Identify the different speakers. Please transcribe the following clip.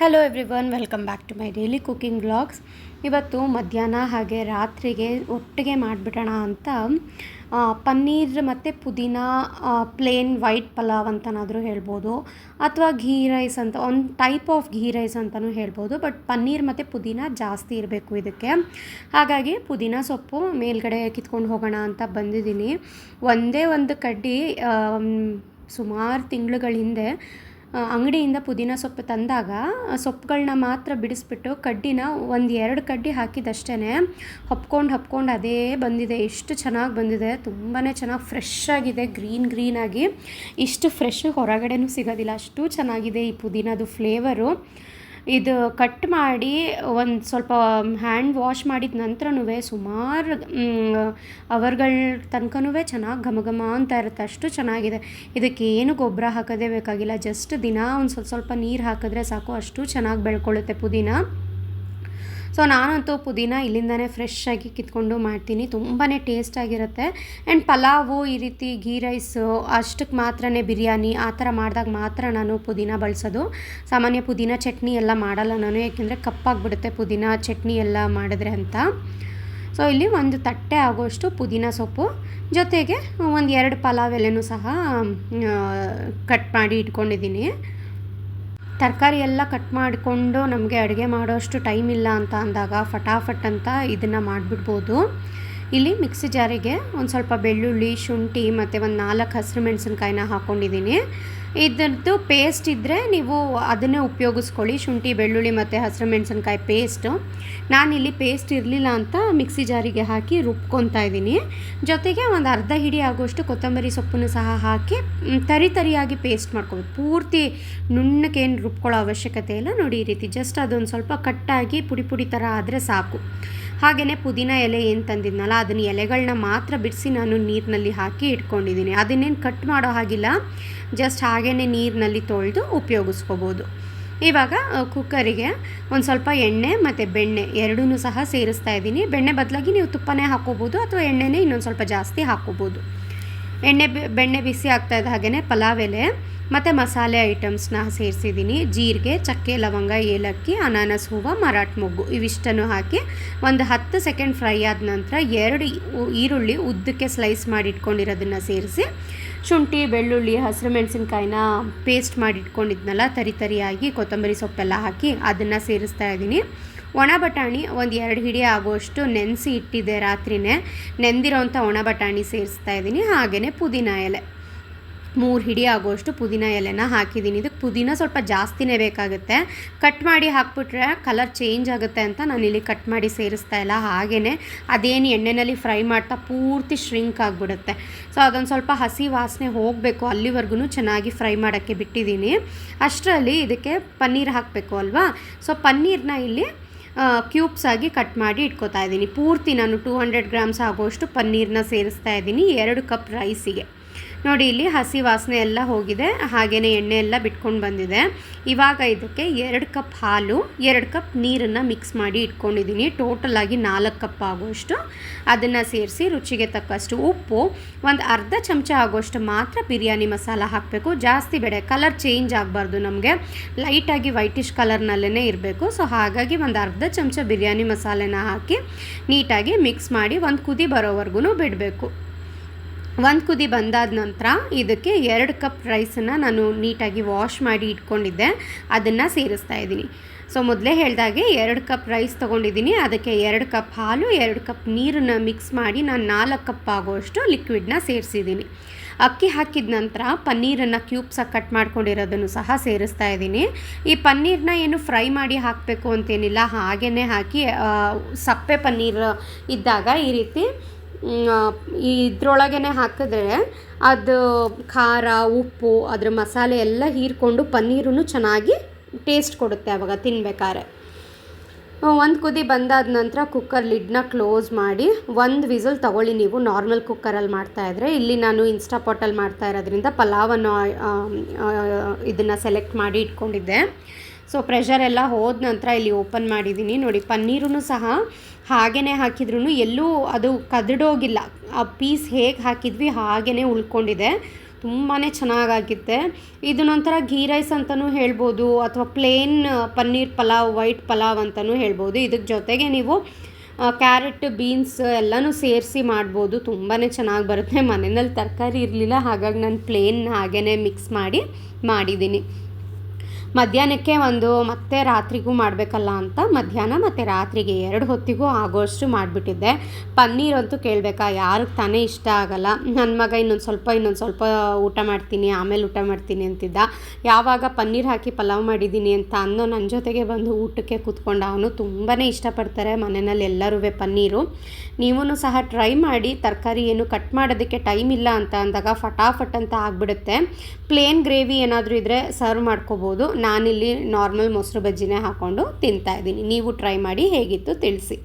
Speaker 1: Hello everyone welcome back to my daily cooking blogs ಇವತ್ತು ಮಧ್ಯಾಹ್ನ ಹಾಗೆ ರಾತ್ರಿಗೆ ಒಟ್ಟಿಗೆ ಮಾಡಿಬಿಡೋಣ ಅಂತ ಪನ್ನೀರ್ ಮತ್ತು ಪುದೀನ ಪ್ಲೇನ್ ವೈಟ್ ಪಲಾವ್ ಅಂತನಾದರೂ ಹೇಳ್ಬೋದು, ಅಥವಾ ಘೀ ರೈಸ್ ಅಂತ, ಒಂದು ಟೈಪ್ ಆಫ್ ಘೀ ರೈಸ್ ಅಂತಲೂ ಹೇಳ್ಬೋದು ಬಟ್ ಪನ್ನೀರ್ ಮತ್ತು ಪುದೀನ ಜಾಸ್ತಿ ಇರಬೇಕು ಇದಕ್ಕೆ. ಹಾಗಾಗಿ ಪುದೀನ ಸೊಪ್ಪು ಮೇಲ್ಗಡೆ ಕಿತ್ಕೊಂಡು ಹೋಗೋಣ ಅಂತ ಬಂದಿದ್ದೀನಿ. ಒಂದೇ ಒಂದು ಕಡ್ಡಿ ಸುಮಾರು ತಿಂಗಳುಗಳ ಹಿಂದೆ ಅಂಗಡಿಯಿಂದ ಪುದೀನ ಸೊಪ್ಪು ತಂದಾಗ ಸೊಪ್ಪುಗಳನ್ನ ಮಾತ್ರ ಬಿಡಿಸ್ಬಿಟ್ಟು ಕಡ್ಡಿನ ಒಂದು ಎರಡು ಕಡ್ಡಿ ಹಾಕಿದಷ್ಟೇ ಹಪ್ಕೊಂಡು ಹಪ್ಕೊಂಡು ಅದೇ ಬಂದಿದೆ. ಎಷ್ಟು ಚೆನ್ನಾಗಿ ಬಂದಿದೆ. ತುಂಬಾ ಚೆನ್ನಾಗಿ ಫ್ರೆಶ್ ಆಗಿದೆ ಗ್ರೀನ್ ಗ್ರೀನಾಗಿ ಇಷ್ಟು ಫ್ರೆಶ್ ಹೊರಗಡೆನೂ ಸಿಗೋದಿಲ್ಲ. ಅಷ್ಟು ಚೆನ್ನಾಗಿದೆ ಈ ಪುದೀನದು ಫ್ಲೇವರು ಇದು ಕಟ್ ಮಾಡಿ ಒಂದು ಸ್ವಲ್ಪ ಹ್ಯಾಂಡ್ ವಾಶ್ ಮಾಡಿದ ನಂತರನೂ ಸುಮಾರು ಅವರ್ಗಳ ತನಕನೂ ಚೆನ್ನಾಗಿ ಘಮ ಘಮ ಅಂತ ಇರುತ್ತೆ. ಅಷ್ಟು ಚೆನ್ನಾಗಿದೆ. ಇದಕ್ಕೆ ಏನು ಗೊಬ್ಬರ ಹಾಕೋದೇ ಬೇಕಾಗಿಲ್ಲ. ಜಸ್ಟ್ ದಿನ ಒಂದು ಸ್ವಲ್ಪ ಸ್ವಲ್ಪ ನೀರು ಹಾಕಿದ್ರೆ ಸಾಕು. ಅಷ್ಟು ಚೆನ್ನಾಗಿ ಬೆಳ್ಕೊಳ್ಳುತ್ತೆ ಪುದೀನ. ಸೊ ನಾನಂತೂ ಪುದೀನ ಇಲ್ಲಿಂದನೇ ಫ್ರೆಶ್ ಆಗಿ ಕಿತ್ಕೊಂಡು ಮಾಡ್ತೀನಿ. ತುಂಬಾ ಟೇಸ್ಟಾಗಿರುತ್ತೆ ಆ್ಯಂಡ್ ಪಲಾವು ಈ ರೀತಿ ಗೀ ರೈಸು ಅಷ್ಟಕ್ಕೆ ಮಾತ್ರನೇ ಬಿರಿಯಾನಿ ಆ ಥರ ಮಾಡಿದಾಗ ಮಾತ್ರ ನಾನು ಪುದೀನ ಬಳಸೋದು. ಸಾಮಾನ್ಯ ಪುದೀನ ಚಟ್ನಿ ಎಲ್ಲ ಮಾಡಲ್ಲ ನಾನು, ಯಾಕೆಂದರೆ ಕಪ್ಪಾಗಿಬಿಡುತ್ತೆ ಪುದೀನ ಚಟ್ನಿ ಎಲ್ಲ ಮಾಡಿದ್ರೆ ಅಂತ. ಸೊ ಇಲ್ಲಿ ಒಂದು ತಟ್ಟೆ ಆಗೋಷ್ಟು ಪುದೀನ ಸೊಪ್ಪು. ಜೊತೆಗೆ ಒಂದು ಎರಡು ಪಲಾವ್ ಎಲೆನೂ ಸಹ ಕಟ್ ಮಾಡಿ ಇಟ್ಕೊಂಡಿದ್ದೀನಿ. ತರಕಾರಿ ಎಲ್ಲ ಕಟ್ ಮಾಡಿಕೊಂಡು ನಮಗೆ ಅಡುಗೆ ಮಾಡೋಷ್ಟು ಟೈಮ್ ಇಲ್ಲ ಅಂತ ಅಂದಾಗ ಫಟಾಫಟ್ ಅಂತ ಇದನ್ನು ಮಾಡಿಬಿಡ್ಬೋದು. ಇಲ್ಲಿ ಮಿಕ್ಸಿ ಜಾರಿಗೆ ಒಂದು ಸ್ವಲ್ಪ ಬೆಳ್ಳುಳ್ಳಿ, ಶುಂಠಿ ಮತ್ತು ಒಂದು ನಾಲ್ಕು ಹಸಿರು ಮೆಣಸಿನ್ಕಾಯಿನ ಹಾಕ್ಕೊಂಡಿದ್ದೀನಿ ಇದರದ್ದು ಪೇಸ್ಟ್ ಇದ್ದರೆ ನೀವು ಅದನ್ನೇ ಉಪಯೋಗಿಸ್ಕೊಳ್ಳಿ. ಶುಂಠಿ, ಬೆಳ್ಳುಳ್ಳಿ ಮತ್ತು ಹಸಿರು ಮೆಣಸಿನ್ಕಾಯಿ ಪೇಸ್ಟು ನಾನಿಲ್ಲಿ ಪೇಸ್ಟ್ ಇರಲಿಲ್ಲ ಅಂತ ಮಿಕ್ಸಿ ಜಾರಿಗೆ ಹಾಕಿ ರುಬ್ಕೊತಾ ಇದ್ದೀನಿ. ಜೊತೆಗೆ ಒಂದು ಅರ್ಧ ಹಿಡಿ ಆಗುವಷ್ಟು ಕೊತ್ತಂಬರಿ ಸೊಪ್ಪನ್ನು ಸಹ ಹಾಕಿ ತರಿ ತರಿಯಾಗಿ ಪೇಸ್ಟ್ ಮಾಡ್ಕೋಬೇಕು. ಪೂರ್ತಿ ನುಣ್ಣಕ್ಕೇನು ರುಬ್ಕೊಳ್ಳೋ ಅವಶ್ಯಕತೆ ಇಲ್ಲ. ನೋಡಿ ಈ ರೀತಿ ಜಸ್ಟ್ ಅದೊಂದು ಸ್ವಲ್ಪ ಕಟ್ಟಾಗಿ ಪುಡಿ ಪುಡಿ ಥರ ಆದರೆ ಸಾಕು. ಹಾಗೆಯೇ ಪುದೀನ ಎಲೆ ಏನು ತಂದಿದ್ನಲ್ಲ, ಅದನ್ನ ಎಲೆಗಳನ್ನ ಮಾತ್ರ ಬಿಡಿಸಿ ನಾನು ನೀರಿನಲ್ಲಿ ಹಾಕಿ ಇಟ್ಕೊಂಡಿದ್ದೀನಿ. ಅದನ್ನೇನು ಕಟ್ ಮಾಡೋ ಹಾಗಿಲ್ಲ ಜಸ್ಟ್ ಹಾಗೇ ನೀರಿನಲ್ಲಿ ತೊಳೆದು ಉಪಯೋಗಿಸ್ಕೋಬೋದು. ಇವಾಗ ಕುಕ್ಕರಿಗೆ ಒಂದು ಸ್ವಲ್ಪ ಎಣ್ಣೆ ಮತ್ತು ಬೆಣ್ಣೆ ಎರಡೂ ಸಹ ಸೇರಿಸ್ತಾ ಇದ್ದೀನಿ. ಬೆಣ್ಣೆ ಬದಲಾಗಿ ನೀವು ತುಪ್ಪನೇ ಹಾಕೋಬೋದು ಅಥವಾ ಎಣ್ಣೆನೇ ಇನ್ನೊಂದು ಸ್ವಲ್ಪ ಜಾಸ್ತಿ ಹಾಕೋಬೋದು. ಎಣ್ಣೆ ಬೆಣ್ಣೆ ಬಿಸಿ ಆಗ್ತಾ ಇದ್ದ ಹಾಗೆಯೇ ಪಲಾವ್ ಎಲೆ ಮತ್ತು ಮಸಾಲೆ ಐಟಮ್ಸ್ನ ಸೇರಿಸಿದ್ದೀನಿ. ಜೀರಿಗೆ, ಚಕ್ಕೆ, ಲವಂಗ, ಏಲಕ್ಕಿ, ಅನಾನಸ್ ಹೂವು, ಮರಾಠ ಮೊಗ್ಗು. ಇವಿಷ್ಟನ್ನು ಹಾಕಿ ಒಂದು ಹತ್ತು ಸೆಕೆಂಡ್ ಫ್ರೈ ಆದ ನಂತರ ಎರಡು ಈರುಳ್ಳಿ ಉದ್ದಕ್ಕೆ ಸ್ಲೈಸ್ ಮಾಡಿ ಇಟ್ಕೊಂಡಿರೋದನ್ನು ಸೇರಿಸಿ, ಶುಂಠಿ, ಬೆಳ್ಳುಳ್ಳಿ, ಹಸಿರು ಮೆಣಸಿನ್ಕಾಯಿನ ಪೇಸ್ಟ್ ಮಾಡಿ ಇಟ್ಕೊಂಡಿದ್ನಲ್ಲ ತರಿ ತರಿಯಾಗಿ ಕೊತ್ತಂಬರಿ ಸೊಪ್ಪೆಲ್ಲ ಹಾಕಿ ಅದನ್ನು ಸೇರಿಸ್ತಾ ಇದ್ದೀನಿ. ಒಣ ಬಟಾಣಿ ಒಂದು ಎರಡು ಹಿಡಿ ಆಗುವಷ್ಟು ನೆನೆಸಿ ಇಟ್ಟಿದ್ದೆ ರಾತ್ರಿನೇ. ನೆಂದಿರೋಂಥ ಒಣ ಬಟಾಣಿ ಸೇರಿಸ್ತಾ ಇದ್ದೀನಿ. ಹಾಗೆಯೇ ಪುದೀನ ಎಲೆ. ಮೂರು ಹಿಡಿ ಆಗೋಷ್ಟು ಪುದೀನ ಎಲೆನ ಹಾಕಿದ್ದೀನಿ. ಇದಕ್ಕೆ ಪುದೀನ ಸ್ವಲ್ಪ ಜಾಸ್ತಿನೇ ಬೇಕಾಗುತ್ತೆ. ಕಟ್ ಮಾಡಿ ಹಾಕ್ಬಿಟ್ರೆ ಕಲರ್ ಚೇಂಜ್ ಆಗುತ್ತೆ ಅಂತ ನಾನು ಇಲ್ಲಿ ಕಟ್ ಮಾಡಿ ಸೇರಿಸ್ತಾ ಇಲ್ಲ. ಹಾಗೆಯೇ ಅದೇನು ಎಣ್ಣೆಯಲ್ಲಿ ಫ್ರೈ ಮಾಡ್ತಾ ಪೂರ್ತಿ ಶ್ರಿಂಕ್ ಆಗಿಬಿಡುತ್ತೆ. ಸೊ, ಅದೊಂದು ಸ್ವಲ್ಪ ಹಸಿ ವಾಸನೆ ಹೋಗಬೇಕು. ಅಲ್ಲಿವರೆಗೂ ಚೆನ್ನಾಗಿ ಫ್ರೈ ಮಾಡೋಕ್ಕೆ ಬಿಟ್ಟಿದ್ದೀನಿ. ಅಷ್ಟರಲ್ಲಿ ಇದಕ್ಕೆ ಪನ್ನೀರ್ ಹಾಕಬೇಕು ಅಲ್ವಾ? ಸೊ, ಪನ್ನೀರ್ನ ಇಲ್ಲಿ ಕ್ಯೂಬ್ಸ್ ಆಗಿ ಕಟ್ ಮಾಡಿ ಇಟ್ಕೋತಾ ಇದ್ದೀನಿ. ಪೂರ್ತಿ ನಾನು ಟೂ ಹಂಡ್ರೆಡ್ ಗ್ರಾಮ್ಸ್ ಆಗೋಷ್ಟು ಪನ್ನೀರ್ನ ಸೇರಿಸ್ತಾ ಇದ್ದೀನಿ. ಎರಡು ಕಪ್ ರೈಸಿಗೆ. ನೋಡಿ, ಇಲ್ಲಿ ಹಸಿ ವಾಸನೆ ಎಲ್ಲ ಹೋಗಿದೆ. ಹಾಗೆಯೇ ಎಣ್ಣೆ ಎಲ್ಲ ಬಿಟ್ಕೊಂಡು ಬಂದಿದೆ. ಇವಾಗ ಇದಕ್ಕೆ ಎರಡು ಕಪ್ ಹಾಲು, ಎರಡು ಕಪ್ ನೀರನ್ನು ಮಿಕ್ಸ್ ಮಾಡಿ ಇಟ್ಕೊಂಡಿದ್ದೀನಿ. ಟೋಟಲ್ ಆಗಿ ನಾಲ್ಕು ಕಪ್ ಆಗುವಷ್ಟು. ಅದನ್ನು ಸೇರಿಸಿ ರುಚಿಗೆ ತಕ್ಕಷ್ಟು ಉಪ್ಪು, ಒಂದು ಅರ್ಧ ಚಮಚ ಆಗುವಷ್ಟು ಮಾತ್ರ ಬಿರಿಯಾನಿ ಮಸಾಲ ಹಾಕಬೇಕು. ಜಾಸ್ತಿ ಬೇಡ ಕಲರ್ ಚೇಂಜ್ ಆಗಬಾರ್ದು ನಮಗೆ. ಲೈಟಾಗಿ ವೈಟಿಷ್ ಕಲರ್ನಲ್ಲೇ ಇರಬೇಕು. ಸೊ ಹಾಗಾಗಿ ಒಂದು ಅರ್ಧ ಚಮಚ ಬಿರಿಯಾನಿ ಮಸಾಲೆನ ಹಾಕಿ ನೀಟಾಗಿ ಮಿಕ್ಸ್ ಮಾಡಿ ಒಂದು ಕುದಿ ಬರೋವರೆಗೂ ಬಿಡಬೇಕು. ಒಂದು ಕುದಿ ಬಂದಾದ ನಂತರ ಇದಕ್ಕೆ ಎರಡು ಕಪ್ ರೈಸನ್ನು ನಾನು ನೀಟಾಗಿ ವಾಶ್ ಮಾಡಿ ಇಟ್ಕೊಂಡಿದ್ದೆ. ಅದನ್ನು ಸೇರಿಸ್ತಾ ಇದ್ದೀನಿ. ಸೊ ಮೊದಲೇ ಹೇಳಿದಾಗೆ ಎರಡು ಕಪ್ ರೈಸ್ ತೊಗೊಂಡಿದ್ದೀನಿ. ಅದಕ್ಕೆ ಎರಡು ಕಪ್ ಹಾಲು, ಎರಡು ಕಪ್ ನೀರನ್ನು ಮಿಕ್ಸ್ ಮಾಡಿ ನಾನು ನಾಲ್ಕು ಕಪ್ ಆಗೋಷ್ಟು ಲಿಕ್ವಿಡ್ನ ಸೇರಿಸಿದ್ದೀನಿ. ಅಕ್ಕಿ ಹಾಕಿದ ನಂತರ ಪನ್ನೀರನ್ನು ಕ್ಯೂಬ್ಸಾಗಿ ಕಟ್ ಮಾಡ್ಕೊಂಡಿರೋದನ್ನು ಸಹ ಸೇರಿಸ್ತಾ ಇದ್ದೀನಿ. ಈ ಪನ್ನೀರನ್ನ ಏನು ಫ್ರೈ ಮಾಡಿ ಹಾಕಬೇಕು ಅಂತೇನಿಲ್ಲ. ಹಾಗೇ ಹಾಕಿ ಸಪ್ಪೆ ಪನ್ನೀರ್ ಇದ್ದಾಗ ಈ ರೀತಿ ಇದ್ರೊಳಗೇ ಹಾಕಿದ್ರೆ ಅದು ಖಾರ, ಉಪ್ಪು, ಅದ್ರ ಮಸಾಲೆ ಎಲ್ಲ ಹೀರ್ಕೊಂಡು ಪನ್ನೀರೂ ಚೆನ್ನಾಗಿ ಟೇಸ್ಟ್ ಕೊಡುತ್ತೆ ಆವಾಗ ತಿನ್ಬೇಕಾದ್ರೆ. ಒಂದು ಕುದಿ ಬಂದಾದ ನಂತರ ಕುಕ್ಕರ್ ಲಿಡ್ನ ಕ್ಲೋಸ್ ಮಾಡಿ ಒಂದು ವಿಸಲ್ ತಗೊಳ್ಳಿ ನೀವು ನಾರ್ಮಲ್ ಕುಕ್ಕರಲ್ಲಿ ಮಾಡ್ತಾಯಿದ್ರೆ ಇಲ್ಲಿ ನಾನು ಇನ್ಸ್ಟಾ ಇನ್ಸ್ಟಾಪಾಟಲ್ಲಿ ಮಾಡ್ತಾ ಇರೋದ್ರಿಂದ ಪಲಾವನ್ನು ಇದನ್ನು ಸೆಲೆಕ್ಟ್ ಮಾಡಿ ಇಟ್ಕೊಂಡಿದ್ದೆ. ಸೊ ಪ್ರೆಷರ್ ಎಲ್ಲ ಹೋದ ನಂತರ ಇಲ್ಲಿ ಓಪನ್ ಮಾಡಿದ್ದೀನಿ ನೋಡಿ ಪನ್ನೀರೂ ಸಹ ಹಾಗೇ ಹಾಕಿದ್ರೂ ಎಲ್ಲೂ ಅದು ಕದಡೋಗಿಲ್ಲ ಆ ಪೀಸ್ ಹೇಗೆ ಹಾಕಿದ್ವಿ ಹಾಗೇ ಉಳ್ಕೊಂಡಿದೆ. ತುಂಬಾ ಚೆನ್ನಾಗಾಗಿತ್ತೆ. ನಂತರ ಘೀ ರೈಸ್ ಅಂತಲೂ ಹೇಳ್ಬೋದು, ಅಥವಾ ಪ್ಲೇನ್ ಪನ್ನೀರ್ ಪಲಾವ್ ವೈಟ್ ಪಲಾವ್ ಅಂತಲೂ ಹೇಳ್ಬೋದು. ಇದಕ್ಕೆ ಜೊತೆಗೆ ನೀವು ಕ್ಯಾರೆಟ್ ಬೀನ್ಸ್ ಎಲ್ಲನೂ ಸೇರಿಸಿ ಮಾಡ್ಬೋದು. ತುಂಬಾ ಚೆನ್ನಾಗಿ ಬರುತ್ತೆ. ಮನೆಯಲ್ಲಿ ತರಕಾರಿ ಇರಲಿಲ್ಲ. ಹಾಗಾಗಿ ನಾನು ಪ್ಲೇನ್ ಹಾಗೇ ಮಿಕ್ಸ್ ಮಾಡಿ ಮಾಡಿದ್ದೀನಿ ಮಧ್ಯಾಹ್ನಕ್ಕೆ ಒಂದು, ಮತ್ತೆ ರಾತ್ರಿಗೂ ಮಾಡಬೇಕಲ್ಲ ಅಂತ ಮಧ್ಯಾಹ್ನ ಮತ್ತು ರಾತ್ರಿಗೆ ಎರಡು ಹೊತ್ತಿಗೂ ಆಗೋಷ್ಟು ಮಾಡಿಬಿಟ್ಟಿದ್ದೆ. ಪನ್ನೀರ್ ಅಂತೂ ಕೇಳಬೇಕಾ, ಯಾರಿಗೆ ತಾನೇ ಇಷ್ಟ ಆಗಲ್ಲ. ನನ್ನ ಮಗ ಇನ್ನೊಂದು ಸ್ವಲ್ಪ ಇನ್ನೊಂದು ಸ್ವಲ್ಪ ಊಟ ಮಾಡ್ತೀನಿ, ಆಮೇಲೆ ಊಟ ಮಾಡ್ತೀನಿ ಅಂತಿದ್ದ. ಯಾವಾಗ ಪನ್ನೀರ್ ಹಾಕಿ ಪಲಾವ್ ಮಾಡಿದ್ದೀನಿ ಅಂತ ಅನ್ನೋ ನನ್ನ ಜೊತೆಗೆ ಬಂದು ಊಟಕ್ಕೆ ಕೂತ್ಕೊಂಡ ಅವನು ತುಂಬಾ ಇಷ್ಟಪಡ್ತಾರೆ ಮನೆಯಲ್ಲಿ ಎಲ್ಲರೂ ಪನ್ನೀರು. ನೀವೂ ಸಹ ಟ್ರೈ ಮಾಡಿ, ತರಕಾರಿ ಏನು ಕಟ್ ಮಾಡೋದಕ್ಕೆ ಟೈಮ್ ಇಲ್ಲ ಅಂತ ಅಂದಾಗ ಫಟಾಫಟ್ ಅಂತ ಆಗಿಬಿಡುತ್ತೆ. ಪ್ಲೇನ್ ಗ್ರೇವಿ ಏನಾದರೂ ಇದ್ದರೆ ಸರ್ವ್ ಮಾಡ್ಕೋಬೋದು. ನಾನಿಲ್ಲಿ ನಾರ್ಮಲ್ ಮೊಸರು ಬಜ್ಜಿನೇ ಹಾಕ್ಕೊಂಡು ತಿಂತಾಯಿದ್ದೀನಿ ನೀವು ಟ್ರೈ ಮಾಡಿ ಹೇಗಿತ್ತು ತಿಳಿಸಿ.